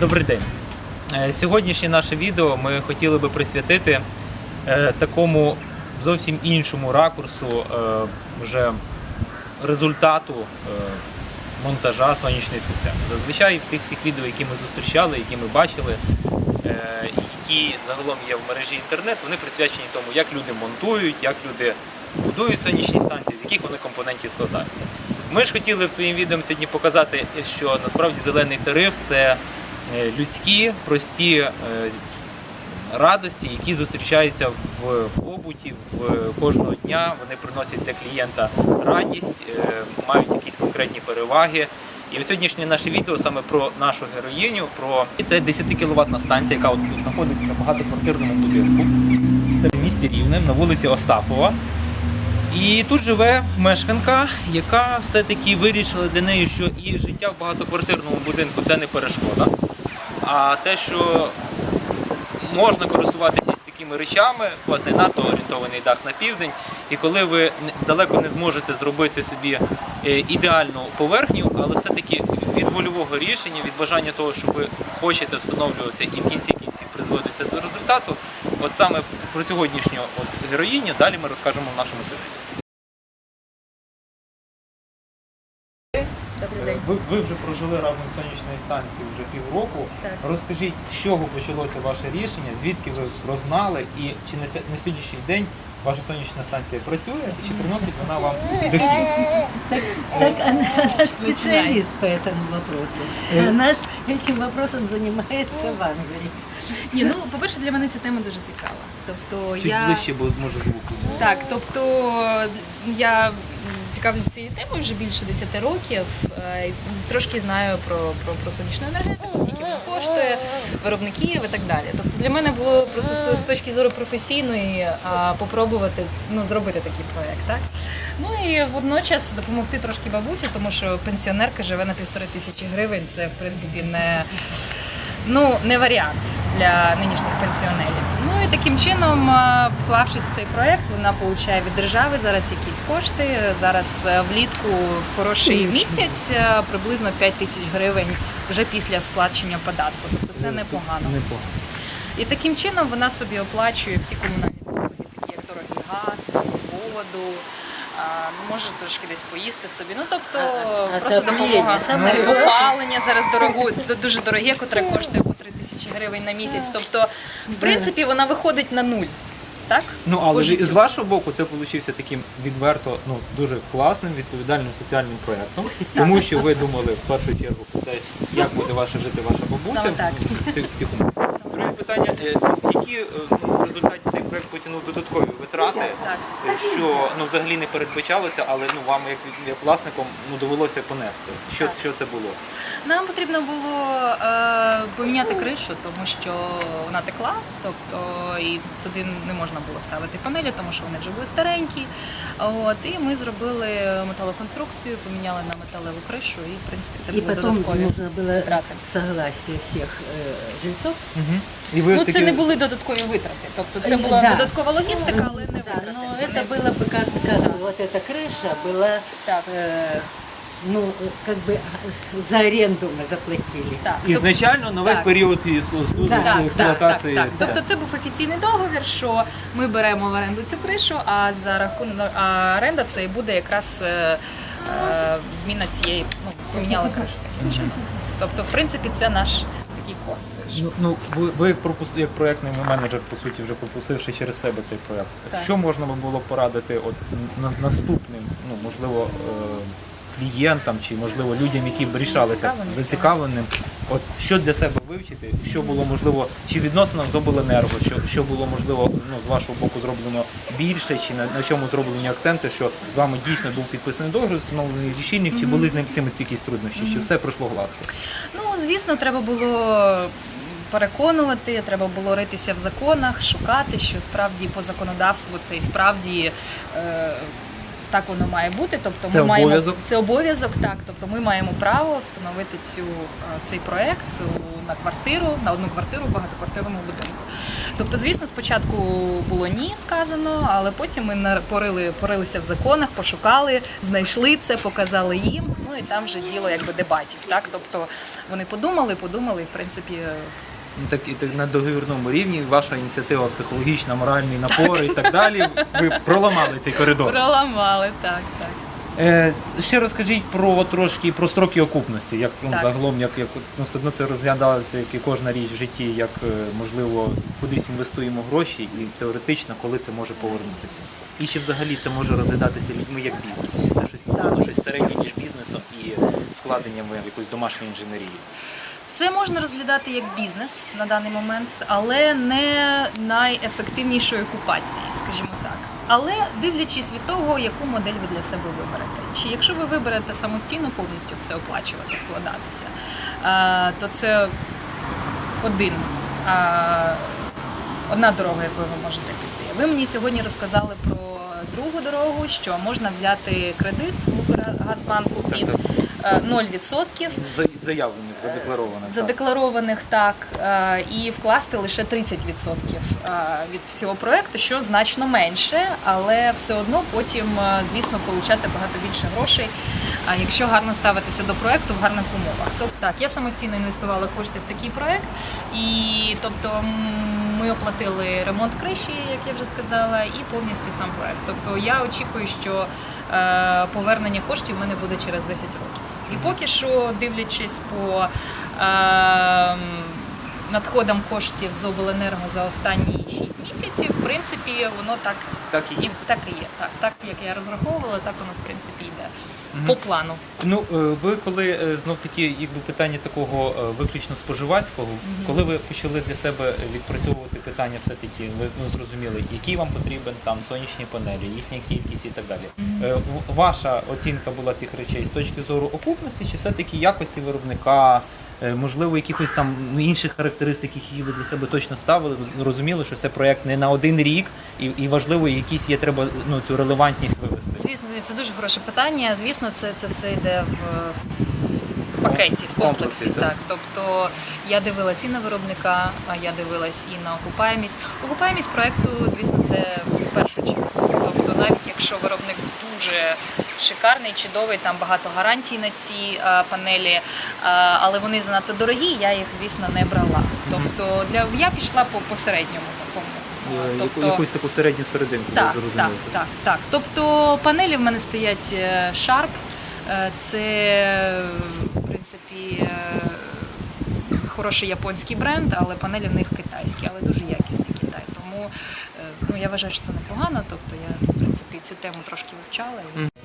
Добрий день. Е, Сьогоднішнє наше відео ми хотіли би присвятити е, такому зовсім іншому ракурсу е, вже результату монтажа сонячної системи. Зазвичай в тих всіх відео, які ми зустрічали, які ми бачили, які загалом є в мережі інтернет, вони присвячені тому, як люди монтують, як люди будують сонячні станції, з яких вони компонентів складаються. Ми ж хотіли в своїм відео сьогодні показати, що насправді зелений тариф це людські, прості е, радості, які зустрічаються в побуті в кожного дня. Вони приносять для клієнта радість, е, мають якісь конкретні переваги. І сьогоднішнє наше відео саме про нашу героїню, про це 10 кіловатна станція, яка от тут знаходиться на багатоквартирному будинку. Це в місті Рівне на вулиці Остафова. І тут живе мешканка, яка все-таки вирішила для неї, що і життя в багатоквартирному будинку це не перешкода. А те, що можна користуватися із такими речами, у вас не надто орієнтований дах на південь, і коли ви далеко не зможете зробити собі е, ідеальну поверхню, але все-таки від вольового рішення, від бажання того, що ви хочете встановлювати і в кінці кінців призводити це до результату, от саме про сьогоднішню от героїню далі ми розкажемо в нашому сюжеті. Ви, ви вже прожили разом з сонячною станцією вже півроку. Так. Розкажіть, з чого почалося ваше рішення, звідки ви прознали, і чи на, ся- на сьогоднішній день ваша сонячна станція працює, і чи приносить вона вам дохід? Так она, ж специалист по этому вопросу. Она ж этим вопросом занимается в Англии. Ні, ну по-перше, для мене ця тема дуже цікава. Тобто Чуть я ближче, бо може звуку. так, тобто я цікавлюся цією темою вже більше 10 років. е, Трошки знаю про, про, про сонячну енергетику, скільки вона коштує, виробників і так далі. Тобто для мене було просто з- з точки зору професійної а, попробувати ну, зробити такий проект. Так? Ну і водночас допомогти трошки бабусі, тому що пенсіонерка живе на півтори тисячі гривень. Це в принципі не. Ну не варіант для нинішніх пенсіонерів. Ну і таким чином, е, вклавшись в цей проект, вона получає від держави зараз якісь кошти. Зараз е, влітку в хороший місяць е, приблизно 5 тисяч гривень вже після сплачення податку. Тобто це непогано. Непогано. І таким чином вона собі оплачує всі комунальні послуги, такі як дорогий газ, воду. А, Може трошки десь поїсти собі. Ну тобто просто допомога. саме Опалення зараз дорогу, дуже дороге, котре коштує по 3 тисячі гривень на місяць. Тобто, в принципі, вона виходить на нуль. Так? Ну але ж з вашого боку це получився таким відверто ну дуже класним відповідальним соціальним проєктом, тому що ви думали в першу чергу про те, як буде ваша жити ваша бабуся Саме так. в цих умовах. Друге питання: е, які е, ну, в результаті цей проект потягнув додаткові витрати, е, що ну взагалі не передбачалося, але ну вам як, як власникам ну довелося понести. Що що це було? Нам потрібно було е, поміняти кришу, тому що вона текла, тобто і туди не можна було ставити панелі, тому що вони вже були старенькі. От, і ми зробили металоконструкцію, поміняли на металеву кришу, і в принципі це И були потом додаткові. было витрати. согласие всех э, жильцов. Угу. І ви Ну, таки- це не були додаткові витрати. Тобто це Е, була да. додаткова логістика, але не Да, витрати. но Вони- это было бы как, как бы вот эта крыша была, Так. э, ну, как бы э, за аренду мы заплатили. Так. Тобто- Ізначально на весь Так. період цієї служби Так, так, експлуатації. Так, так. Тобто це був офіційний договір, що ми беремо в оренду цю кришу, а за рахунок а оренда це і буде якраз е, е, зміна цієї, ну, поміняли кришу. таким чином. Тобто, в принципі, це наш такий кост. Ну, ну ви, ви як пропус... як проектний менеджер, по суті, вже пропустивши через себе цей проект. Так. Що можна би було порадити от на, наступним, ну можливо, е, клієнтам чи можливо людям, які б рішалися Зацікавленим. от що для себе вивчити, що було можливо, чи відносинам з обленерго, що, що було можливо ну, з вашого боку зроблено більше, чи на, на чому зроблені акценти, що з вами дійсно був підписаний договір, встановлений лічильник, чи були з ним цими якісь труднощі, чи все пройшло гладко? Ну, звісно, треба було переконувати, треба було ритися в законах, шукати, що справді по законодавству це і справді. Е, так воно має бути. Тобто ми Це маємо обов'язок? це обов'язок, так. Тобто ми маємо право встановити цю е, цей проект на квартиру, на одну квартиру в багатоквартирному будинку. Тобто, звісно, спочатку було ні сказано, але потім ми порили, порилися в законах, пошукали, знайшли це, показали їм. Ну і там вже діло якби дебатів. Так, тобто вони подумали, подумали, і в принципі. Ну, Так, і так на договірному рівні ваша ініціатива психологічна, моральний напор і так далі. Ви проламали цей коридор. Проламали, так, так. Е, ще розкажіть про трошки про строки окупності, як ну, Так. загалом, як, як ну, все одно це розглядається, як і кожна річ в житті, як е, можливо кудись інвестуємо гроші, і теоретично, коли це може повернутися. І чи взагалі це може розглядатися людьми як бізнес? Чи це щось напевно, щось середнє між бізнесом і вкладенням в якусь домашню інженерію? Це можна розглядати як бізнес на даний момент, але не найефективнішої окупації, скажімо так. Але дивлячись від того, яку модель ви для себе виберете. Чи якщо ви виберете самостійно повністю все оплачувати, вкладатися, е, то це один, е, одна дорога, якою ви можете піти. Ви мені сьогодні розказали про другу дорогу, що можна взяти кредит в Укргазбанку Так, під 0%. За- Заявлених, задекларованих. Задекларованих так е, і вкласти лише 30% е, від всього проекту, що значно менше, але все одно потім, е, звісно, получати багато більше грошей, якщо гарно ставитися до проекту в гарних умовах. Тобто так, я самостійно інвестувала кошти в такий проект, і тобто ми оплатили ремонт криші, як я вже сказала, і повністю сам проект. Тобто я очікую, що повернення коштів в мене буде через 10 років. І поки що, дивлячись по е, надходам коштів з обленерго за останні 6 місяців, в принципі, воно так Так і є. так і є. Так, так як я розраховувала, так воно в принципі йде Мгм. по плану. Ну, е, ви коли знов таки, якби питання такого е, виключно споживацького, коли ви почали для себе відпрацьовувати питання, все таки ви ну, зрозуміли, який вам потрібен там сонячні панелі, їхня кількість і так далі. Е, в- Ваша оцінка була цих речей з точки зору окупності, чи все-таки якості виробника? Е, Можливо, якихось там ну, інших характеристик, які ви для себе точно ставили, розуміли, що це проект не на один рік, і, і важливо, якісь є треба ну, цю релевантність вивести. Звісно, це дуже хороше питання. Звісно, це, це все йде в, пакеті, в комплексі. Так. Так. Тобто я дивила ціни виробника, а я дивилась і на окупаємість. Окупаємість проекту, звісно, це в першу чергу. Якщо виробник дуже шикарний, чудовий, там багато гарантій на ці а, панелі, а, але вони занадто дорогі, я їх, звісно, не брала. Тобто для я пішла по посередньому такому. Е, Тобто- Якусь таку середню серединку так, так, так, так. Тобто панелі в мене стоять е, Sharp. Е, Це, в принципі, е, хороший японський бренд, але панелі в них китайські, але дуже якісний Китай. Тому е, ну, я вважаю, що це непогано. Тобто я, в принципі, цю тему трошки вивчала. і-.